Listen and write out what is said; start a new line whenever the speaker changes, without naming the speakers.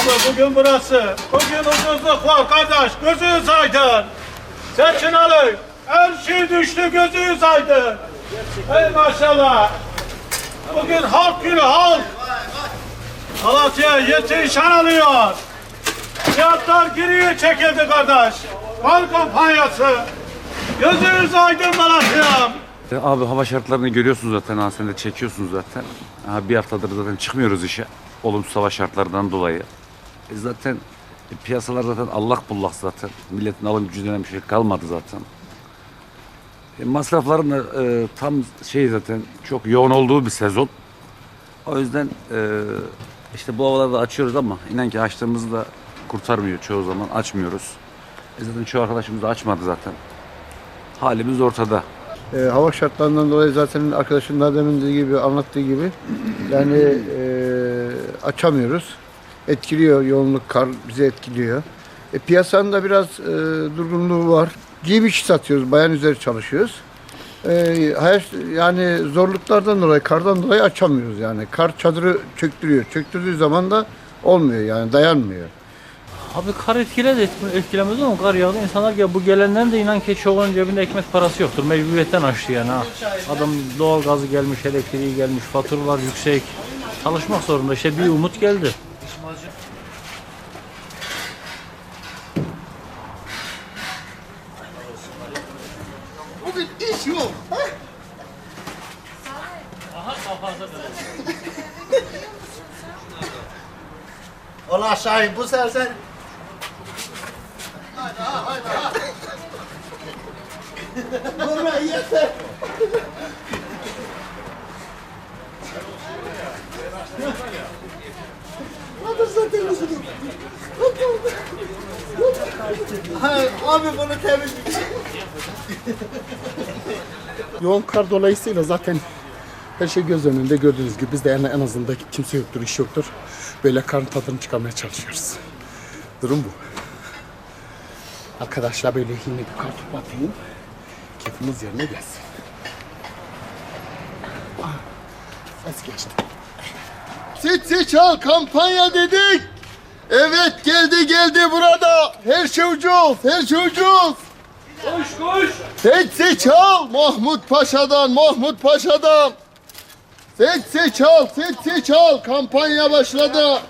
Ama bugün burası, bugün ucuzluk var kardeş, gözünüz aydın. Seçin alın, her şey düştü gözünüz aydın. Ey maşallah. Bugün halk günü halk. Malatya'ya yetişen alıyor. Fiyatlar geriye çekildi kardeş. Mal kampanyası. Gözünüz aydın Malatya'm.
Abi hava şartlarını görüyorsunuz zaten sen de çekiyorsunuz zaten. Ha, bir haftadır zaten çıkmıyoruz işe. Olumsuz hava şartlarından dolayı. E, zaten e, piyasalar zaten allak bullak zaten. Milletin alım gücünden bir şey kalmadı zaten. E, masrafların da e, tam şey zaten çok yoğun olduğu bir sezon. O yüzden e, işte bu havalarda açıyoruz ama inan ki açtığımızı da kurtarmıyor çoğu zaman açmıyoruz. E, zaten çoğu arkadaşımız da açmadı zaten. Halimiz ortada.
E, hava şartlarından dolayı zaten arkadaşın daha demin gibi anlattığı gibi yani e, açamıyoruz. Etkiliyor yoğunluk kar bizi etkiliyor. E, piyasanın da biraz e, durgunluğu var. Giyim işi satıyoruz, bayan üzeri çalışıyoruz. E, hayır, yani zorluklardan dolayı, kardan dolayı açamıyoruz yani. Kar çadırı çöktürüyor. Çöktürdüğü zaman da olmuyor yani dayanmıyor.
Abi kar etkiledi etki- etkilemez ama kar yağdı. İnsanlar ya bu gelenlerin de inan ki çoğunun cebinde ekmek parası yoktur. Mecburiyetten açtı yani ha. Adam doğal gazı gelmiş, elektriği gelmiş, faturalar yüksek. Çalışmak zorunda işte bir umut geldi.
Bugün iş yok. Ola Şahin bu sefer sen... Haydi ha haydi ha. Bana yeter. Hadi zaten Hayır, abi bunu tebrik
Yoğun kar dolayısıyla zaten her şey göz önünde gördüğünüz gibi biz de en, en azından kimse yoktur, iş yoktur. Böyle karın tadını çıkarmaya çalışıyoruz. Durum bu. Arkadaşlar böyle yine bir kar topu atayım. Keyfimiz yerine gelsin. Ah, Ses geçti.
Sit sit çal kampanya dedik. Evet geldi geldi burada. Her şey ucuz, her şey ucuz.
Koş koş.
Sit sit çal Mahmut Paşa'dan, Mahmut Paşa'dan. Sit sit çal, sit sit çal kampanya başladı.